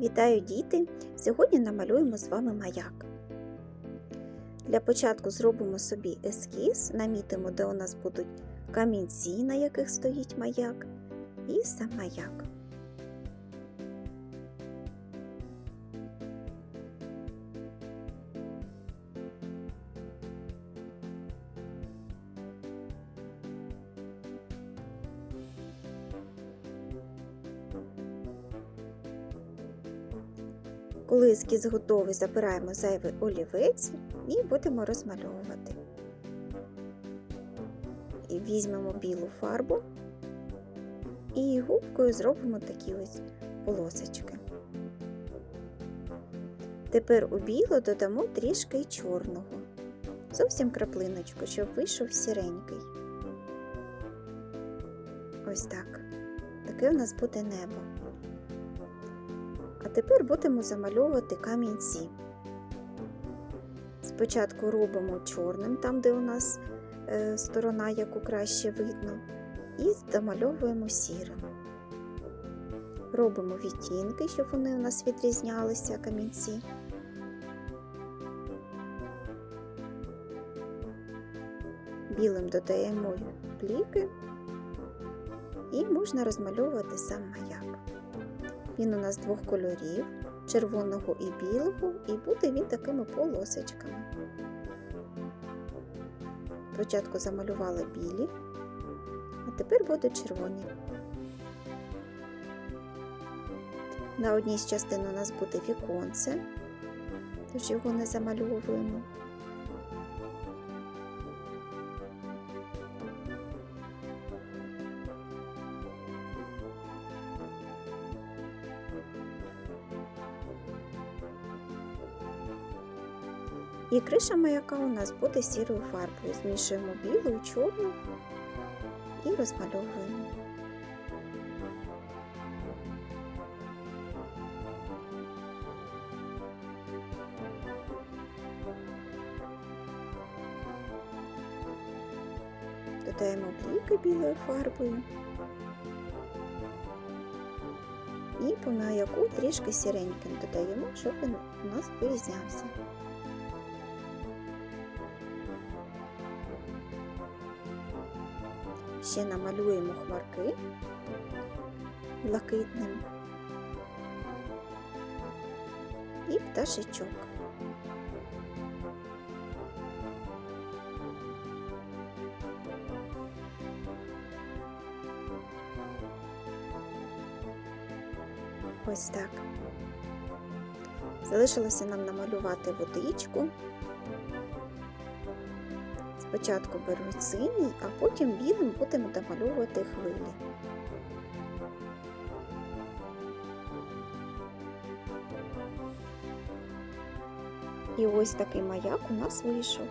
Вітаю діти! Сьогодні намалюємо з вами маяк. Для початку зробимо собі ескіз, намітимо, де у нас будуть камінці, на яких стоїть маяк, і сам маяк. Коли ескіз готовий, забираємо зайвий олівець і будемо розмальовувати. І візьмемо білу фарбу і губкою зробимо такі ось полосочки. Тепер у біло додамо трішки чорного, зовсім краплиночку, щоб вийшов сіренький. Ось так. Таке у нас буде небо. Тепер будемо замальовувати камінці. Спочатку робимо чорним, там, де у нас е, сторона, яку краще видно, і замальовуємо сірим. Робимо відтінки, щоб вони у нас відрізнялися камінці. Білим додаємо пліки і можна розмальовувати сам маяк. Він у нас двох кольорів червоного і білого, і буде він такими полосочками. Спочатку замалювали білі, а тепер будуть червоні. На одній з частин у нас буде віконце, тож його не замальовуємо. І криша маяка у нас буде сірою фарбою. Змішуємо білу і чорну і розмальовуємо. Додаємо бліки білою фарбою. І по маяку трішки сіреньким додаємо, щоб він у нас вирізнявся. Ще намалюємо хмарки блакитним і пташечок. Ось так. Залишилося нам намалювати водичку. Спочатку беру синій, а потім білим будемо домальовувати хвилі. І ось такий маяк у нас вийшов.